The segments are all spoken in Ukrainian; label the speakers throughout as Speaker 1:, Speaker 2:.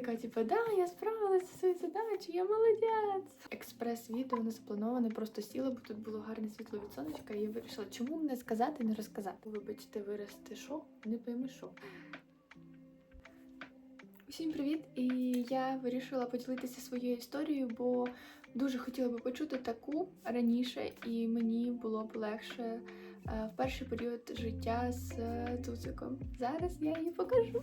Speaker 1: така, типу, да, я справилася зі своєю задачею, я молодець. Експрес-відео не заплановане, просто сіла, бо тут було гарне світло від сонечка, і я вирішила, чому не сказати, не розказати. Вибачте, вирости що? Не пойми що. Всім привіт! І я вирішила поділитися своєю історією, бо дуже хотіла би почути таку раніше, і мені було б легше е, в перший період життя з е, Туциком. Зараз я її покажу.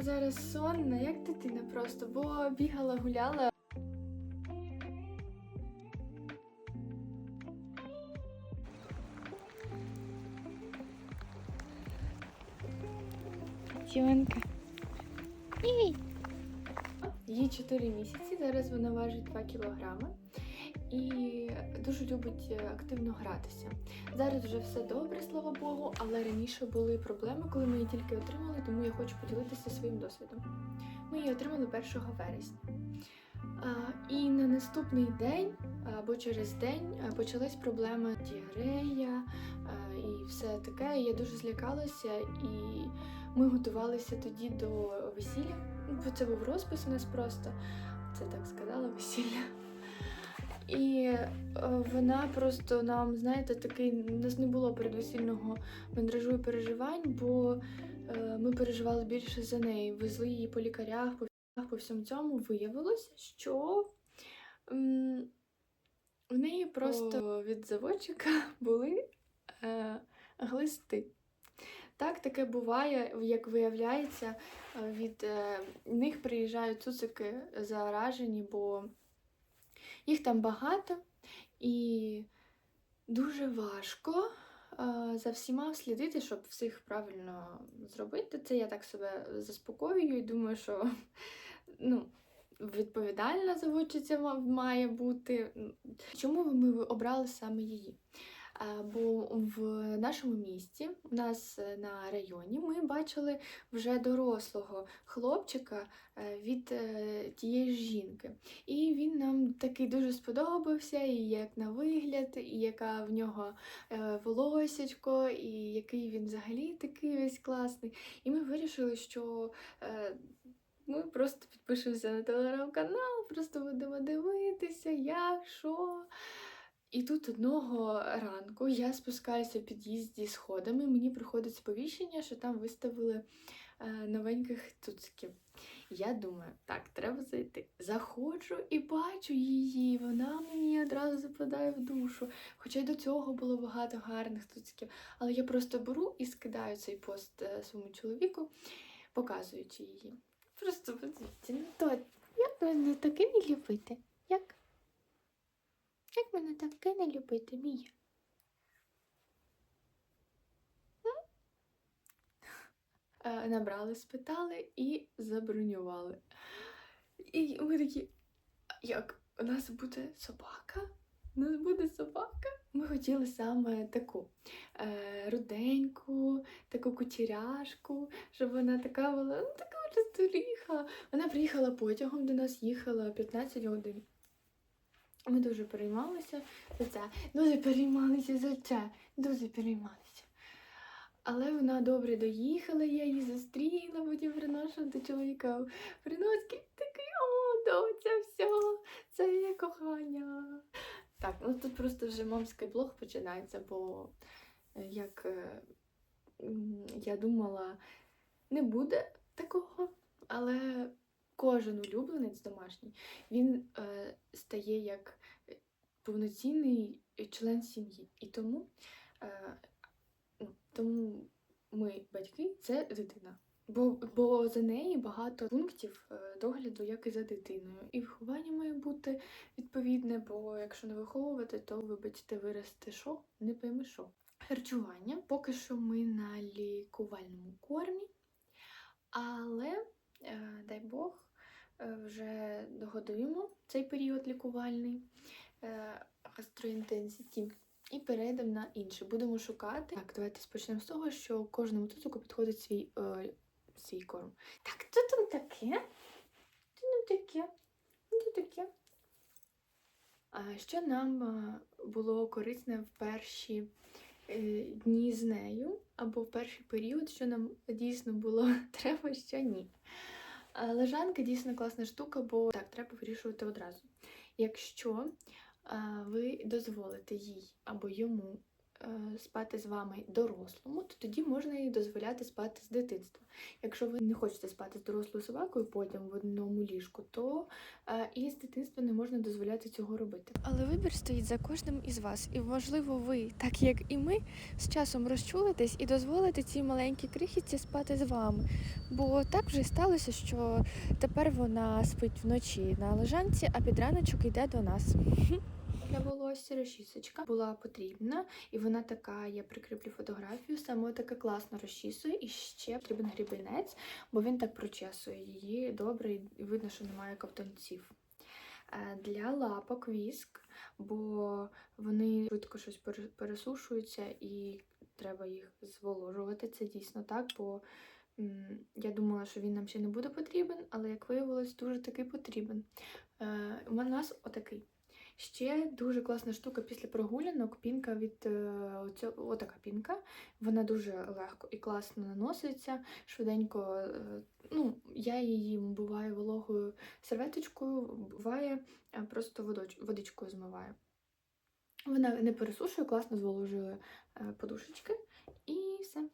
Speaker 1: Вона зараз сонна, як дитина просто, бо бігала, гуляла. Тіонка. Їй 4 місяці, зараз вона важить 2 кілограми і дуже любить е, активно гратися. Зараз вже все добре, слава Богу, але раніше були проблеми, коли ми її тільки отримали, тому я хочу поділитися своїм досвідом. Ми її отримали 1 вересня. І на наступний день або через день е, почалась проблема діарея е, і все таке. Я дуже злякалася, і ми готувалися тоді до весілля. Це був розпис у нас просто. Це так сказала весілля. І е, вона просто нам, знаєте, такий у нас не було передвесільного мандражу і переживань, бо е, ми переживали більше за неї. Везли її по лікарях, по по всьому цьому. Виявилося, що в неї просто від заводчика були е, глисти. Так, таке буває, як виявляється, від е, них приїжджають цуцики заражені, бо їх там багато і дуже важко е, за всіма слідити, щоб всіх правильно зробити. Це я так себе заспокоюю і думаю, що ну, відповідальна заводчиця має бути. Чому ми обрали саме її? Бо в нашому місті, у нас е, на районі, ми бачили вже дорослого хлопчика е, від е, тієї жінки. І він нам такий дуже сподобався, і як на вигляд, і яка в нього волосячко, і який він взагалі такий весь класний. І ми вирішили, що ми просто підпишемося на телеграм-канал, просто будемо дивитися, як, що. І тут одного ранку я спускаюся в під'їзді сходами, мені приходить сповіщення, що там виставили е, новеньких цуциків. Я думаю, так, треба зайти. Заходжу і бачу її, вона мені одразу западає в душу. Хоча й до цього було багато гарних цуциків. Але я просто беру і скидаю цей пост е, своєму чоловіку, показуючи її. Просто подивіться, ну то як мене таке не любити? Як? Як мене таке не любити, Мія? Е, Набрали, спитали і забронювали. І ми такі, як у нас буде собака? У нас буде собака? Ми хотіли саме таку е, руденьку, таку кучеряшку, щоб вона така була, ну така чисторіха. Вона приїхала потягом до нас, їхала 15 годин. Ми дуже переймалися за це. Дуже переймалися за це. Дуже переймалися. Але вона добре доїхала, я її зустріла, потім приношу до чоловіка приноски такий, о, доця, все, це є кохання. Так, ну тут просто вже мамський блог починається, бо е, як е, я думала, не буде такого, але кожен улюбленець домашній, він е, стає як е, повноцінний член сім'ї. І тому, е, ну, тому ми, батьки, це дитина. Бо, бо за неї багато пунктів е, догляду, як і за дитиною. І виховання має бути відповідне, бо якщо не виховувати, то вибачте, виросте що, не пойми що. Харчування. Поки що ми на лікувальному кормі, але е, дай Бог, е, вже догодуємо цей період лікувальний е, гастроінтенсіті. І перейдемо на інше. Будемо шукати. Так, давайте почнемо з того, що кожному туцику підходить свій, е, свій корм. Так, що там таке? Що там таке? Що таке? А що нам було корисне в перші е, дні з нею, або в перший період, що нам дійсно було треба, що ні. А, Лежанка дійсно класна штука, бо так, треба вирішувати одразу. Якщо ви дозволите їй або йому спати з вами дорослому, то тоді можна їй дозволяти спати з дитинства. Якщо ви не хочете спати з дорослою собакою потім в одному ліжку, то е, і з дитинства не можна дозволяти цього робити.
Speaker 2: Але вибір стоїть за кожним із вас, і можливо, ви, так як і ми, з часом розчулитесь і дозволите цій маленькій крихітці спати з вами. Бо так вже сталося, що тепер вона спить вночі на лежанці, а під раночок йде до нас.
Speaker 1: Для волосся розчісочка була потрібна, і вона така, я прикріплю фотографію, саме така класно розчісує, і ще потрібен грібінець, бо він так прочесує її добре, і видно, що немає ковтунців. Е, Для лапок віск, бо вони швидко щось пересушуються і треба їх зволожувати. Це дійсно так, бо я думала, що він нам ще не буде потрібен, але як виявилось, дуже таки потрібен. Е, У нас отакий. Ще дуже класна штука після прогулянок. Пінка від е, оцього- отака пінка. Вона дуже легко і класно наноситься. Швиденько, е, ну, я її буває вологою серветочкою, буває е, просто водичкою змиваю. Вона не пересушує, класно зволожує подушечки і все.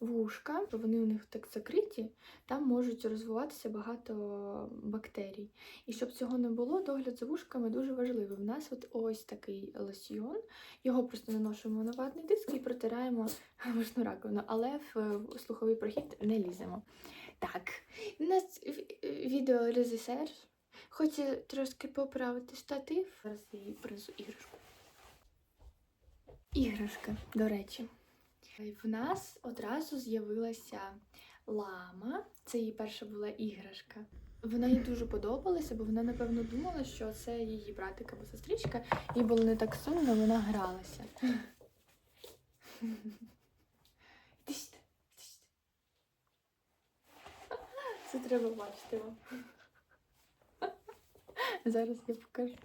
Speaker 1: Вушка, вони у них так закриті, там можуть розвиватися багато бактерій. І щоб цього не було, догляд за вушками дуже важливий. У нас от ось такий лосьйон. Його просто наношуємо на ватний диск і протираємо вушну раковину, але в е, слуховий прохід не ліземо. Так, у нас в- відеорежисер хоче трошки поправити штатив. Зараз їй принесу іграшку. Іграшка, до речі. В нас одразу з'явилася лама. Це її перша була іграшка. Вона їй дуже подобалася, бо вона, напевно, думала, що це її братик або сестричка. Їй було не так сумно, вона гралася. Це треба бачити вам. Зараз я покажу.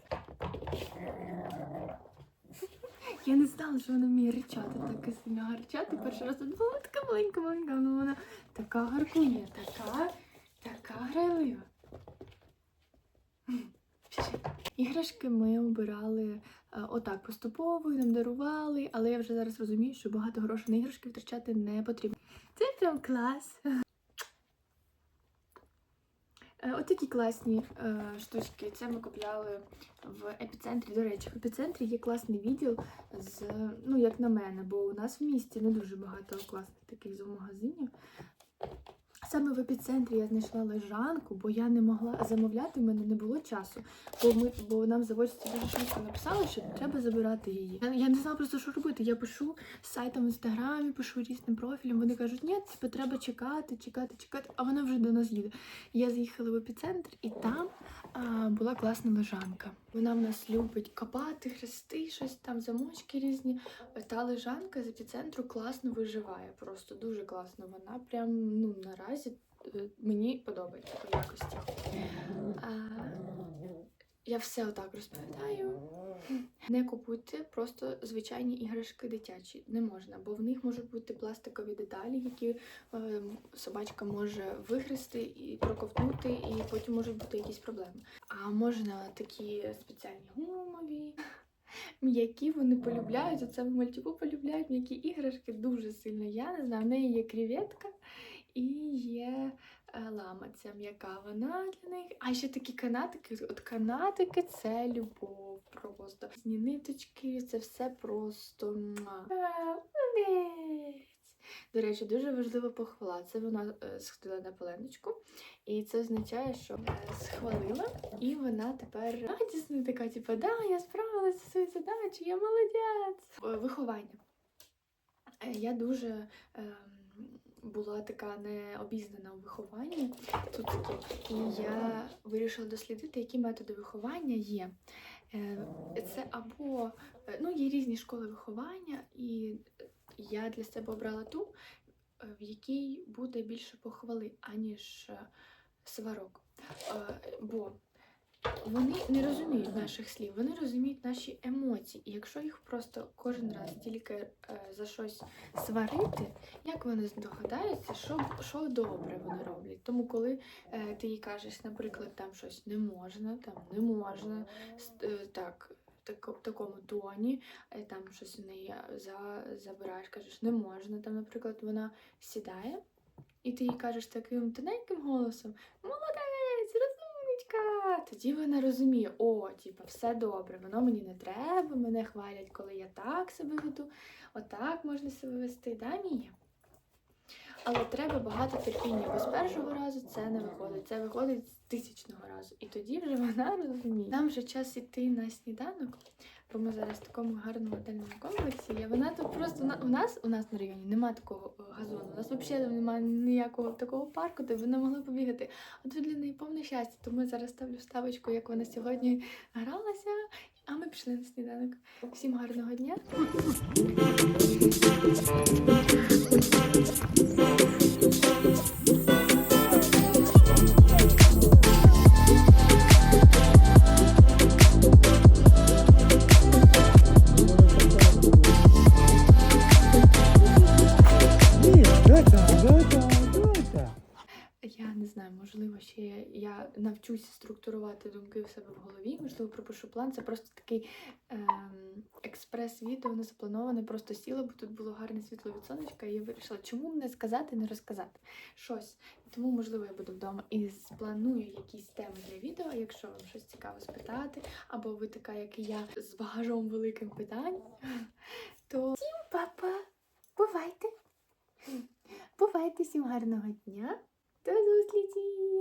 Speaker 1: Я не знала, що вона вміє ричати, так і сильно гарчати. Перший раз тут була така маленька маленька, але вона така гаркує, така, така грайлива. Іграшки ми обирали е, отак поступово, нам дарували, але я вже зараз розумію, що багато грошей на іграшки втрачати не потрібно. Це прям клас. Е, Отакі класні е, штучки. Це ми купляли в епіцентрі. До речі, в епіцентрі є класний відділ з, ну, як на мене, бо у нас в місті не дуже багато класних таких зоомагазинів. Саме в епіцентрі я знайшла лежанку, бо я не могла замовляти, в мене не було часу. Бо ми, бо нам заводці дуже швидко написали, що треба забирати її. Я, не знала просто, що робити. Я пишу сайтом в інстаграмі, пишу різним профілям. Вони кажуть, ні, типу, треба чекати, чекати, чекати, а вона вже до нас їде. Я заїхала в епіцентр, і там а, була класна лежанка. Вона в нас любить копати, хрести, щось там, замочки різні. Та лежанка з епіцентру класно виживає. Просто дуже класно. Вона прям ну наразі е, мені подобається по якості. А, я все отак розповідаю. Не купуйте просто звичайні іграшки дитячі. Не можна, бо в них можуть бути пластикові деталі, які е, собачка може вигризти і проковтнути, і потім можуть бути якісь проблеми. А можна такі спеціальні гумові. М'які вони полюбляють, оце в мальтіку полюбляють м'які іграшки дуже сильно. Я не знаю, в неї є креветка і є лама, ця м'яка вона для них. А ще такі канатики. От канатики це любов просто. Зні ниточки, це все просто. Е. До речі, дуже важлива похвала. Це вона е, сходила на пеленочку, і це означає, що е, схвалила, і вона тепер радісна, така, типу, да, я справилася зі своєю задачею, я молодець. Е, Виховання. Е, Я дуже ем, була така необізнана у вихованні тут і я вирішила дослідити, які методи виховання є. Е, Це або е, ну, є різні школи виховання, і я для себе обрала ту, е, в якій буде більше похвали, аніж сварок. Бо вони не розуміють наших слів, вони розуміють наші емоції. І якщо їх просто кожен раз тільки е, за щось сварити, як вони здогадаються, що, що добре вони роблять. Тому коли е, ти їй кажеш, наприклад, там щось не можна, там не можна, е, так. В такому тоні, е, там щось в неї за, забираєш, кажеш, не можна. Там, наприклад, вона сідає, і ти їй кажеш таким тоненьким голосом: розумничка! Тоді вона розуміє, о, типа, все добре, воно мені не треба, мене хвалять, коли я так себе веду, отак можна себе вести, да, Мія? Але треба багато терпіння, бо з першого разу це не виходить. Це виходить з тисячного разу. І тоді вже вона розуміє. Нам вже час іти на сніданок, бо ми зараз в такому гарному готельному комплексі. є. Вона тут просто у нас у нас на районі немає такого е, газону. У нас взагалі немає ніякого такого парку, де вона могла побігати. А тут для неї повне щастя. Тому я зараз ставлю вставочку, як вона сьогодні гралася. А ми пішли на сніданок. Всім гарного дня.
Speaker 3: Ні,
Speaker 1: я навчуся структурувати думки в себе в голові. Можливо, пропишу план. Це просто такий ем, експрес-відео, не заплановане. Просто сіла, бо тут було гарне світло від сонечка, і я вирішила, чому не сказати, не розказати щось. Тому, можливо, я буду вдома і спланую якісь теми для відео, якщо вам щось цікаво спитати, або ви така, як і я, з багажом великим питань, то всім папа, бувайте! Бувайте всім гарного дня! До зустрічі!